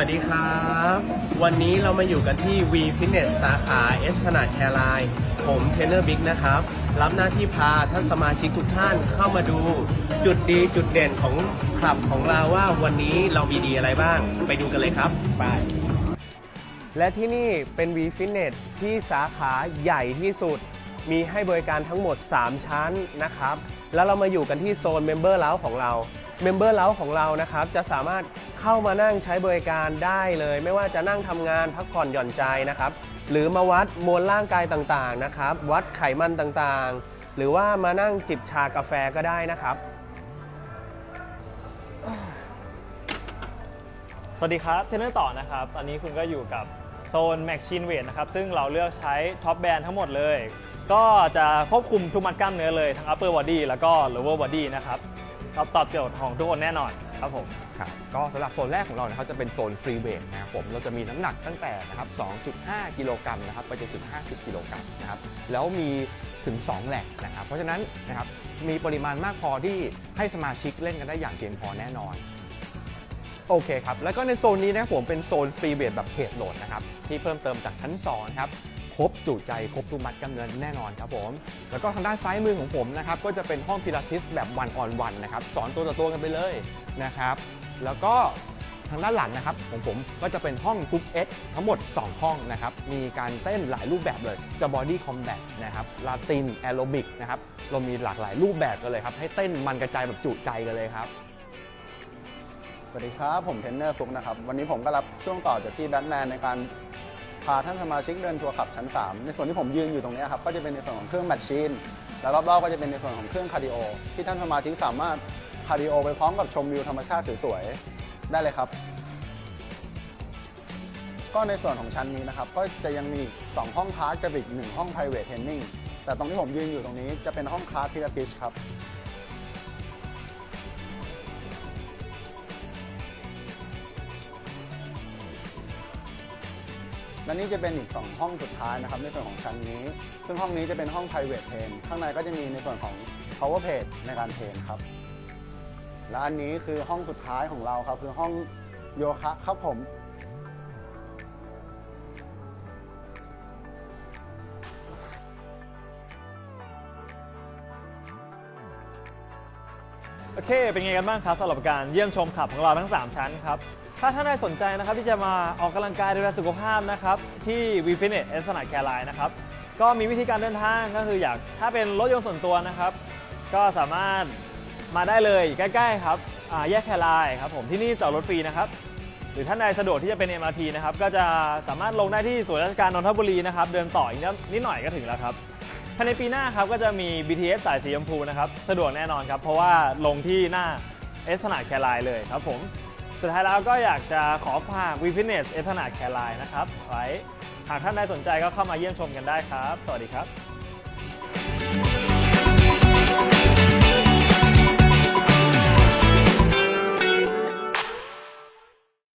วัสดีครับ วันนี้เรามาอยู่กันที่ V Fitness สาขาเอสพนาดแคร์ไลน์ผมเทรนเนอร์บิ๊กนะครับ รับหน้าที่พาท่านสมาชิกทุกท่านเข้ามาดู จุดดีจุดเด่นของคลับของเราว่าวันนี้เรามีดีอะไรบ้าง ไปดูกันเลยครับ ไป และที่นี่เป็น V Fitness ที่สาขาใหญ่ที่สุด มีให้บริการทั้งหมด 3 ชั้นนะครับ แล้วเรามาอยู่กันที่โซน Member เล้าของเรา Member เล้าของเรานะครับจะสามารถเข้ามานั่งใช้บริการได้เลย ไม่ว่าจะนั่งทำงานพักผ่อนหย่อนใจนะครับ หรือมาวัดมวลร่างกายต่างๆนะครับ วัดไขมันต่างๆ หรือว่ามานั่งจิบชากาแฟก็ได้นะครับ สวัสดีครับเทรนเนอร์ต่อนะครับ ตอนนี้คุณก็อยู่กับโซน Max Chin Weight นะครับ ซึ่งเราเลือกใช้ท็อปแบนทั้งหมดเลย ก็จะควบคุมทุกมัดกล้ามเนื้อเลย ทั้ง upper body แล้วก็ lower body นะครับ ตอบตอบโจทย์ของทุกคนแน่นอนครับผม ครับก็สำหรับโซนแรกของเรานะครับจะเป็นโซนฟรีเวทนะครับผมเราจะมีน้ำหนักตั้งแต่นะครับ 2.5 กิโลกรัมนะครับไปจนถึง 50 กิโลกรัมนะครับแล้วมีถึง 2 แหลกนะครับ เพราะฉะนั้นนะครับมีปริมาณมากพอที่ให้สมาชิกเล่นกันได้อย่างเพียงพอแน่นอน โอเคครับ แล้วก็ในโซนนี้นะครับผมเป็นโซนฟรีเวทแบบเพจโหลดนะครับที่เพิ่มเติมจากชั้น2นะครับ ครบจุใจครบทุกมัดกำเนินแน่นอนครับผม แล้วก็ทางด้านซ้ายมือของผมนะครับก็จะเป็นห้องพิลาทิสแบบวันออนวันนะครับสอนตัวต่อตัวกันไปเลยนะครับ แล้วก็ทางด้านหลังนะครับของผมก็จะเป็นห้องกรุ๊ป X ทั้งหมด 2 ห้องนะครับ มีการเต้นหลายรูปแบบเลย จะบอดี้คอมแบทนะครับลาตินแอโรบิกนะครับ เรามีหลากหลายรูปแบบกันเลยครับ ให้เต้นมันกระจายแบบจุใจกันเลยครับ สวัสดีครับ ผมเทรนเนอร์ฟุกนะครับ วันนี้ผมก็รับช่วงต่อจากที่แบทแมนในการ พาท่านสมาชิกเดินทัวร์ขับชั้น 3 ในส่วนที่ผมยืนอยู่ตรงนี้ครับก็จะเป็นในส่วนของเครื่องแมชชีนแล้วรอบๆก็จะเป็นในส่วนของเครื่องคาร์ดิโอ ที่ท่านสมาชิกสามารถคาร์ดิโอไปพร้อมกับชมวิวธรรมชาติสวยๆได้เลยครับ ก็ในส่วนของชั้นนี้นะครับก็จะยังมีอีกสองห้องคลาสกับอีกหนึ่งห้อง private training แต่ตรงที่ผมยืนอยู่ตรงนี้จะเป็นห้องคลาสพิลาทิสครับ และนี่จะเป็นอีก 2 ห้องสุดท้ายนะครับในส่วนของชั้นนี้ ซึ่งห้องนี้จะเป็นห้อง private train ข้างในก็จะมีในส่วนของ power page ในการเทรนครับ และอันนี้คือห้องสุดท้ายของเราครับ คือห้องโยคะครับผม โอเค เป็นไงกันบ้างครับสำหรับการเยี่ยมชมขับของเราทั้ง 3 ชั้นครับ ถ้าท่านใดสนใจนะครับที่จะมาออกกำลังกายดูแลสุขภาพนะครับที่ v f i t n e s s เอสนาแคร์ไลน์นะครับก็มีวิธีการเดินทางก็คืออยากถ้าเป็นรถยนต์ส่วนตัวนะครับ ก็สามารถมาได้เลยใกล้ๆครับอ่าแยกแคร์ไลน์ครับผมที่นี่จอดรถฟรีนะครับหรือท่านใดสะดวกที่จะเป็น MRT นะครับก็จะสามารถลงได้ที่สวนราชการนนทบุรีนะครับเดินต่ออีกนิดหน่อยก็ถึงแล้วครับภายในปีหน้าครับก็จะมี BTS สายสีชมพูนะครับสะดวกแน่นอนครับเพราะว่าลงที่หน้าเอสพนาดแคร์ไลน์เลยครับผม สุดท้ายแล้วก็อยากจะขอฝาก v f i t n e s s เอทนาดแคร์ไลน์นะครับไว้หากท่านใดสนใจก็เข้ามาเยี่ยมชมกันได้ครับ สวัสดีครับ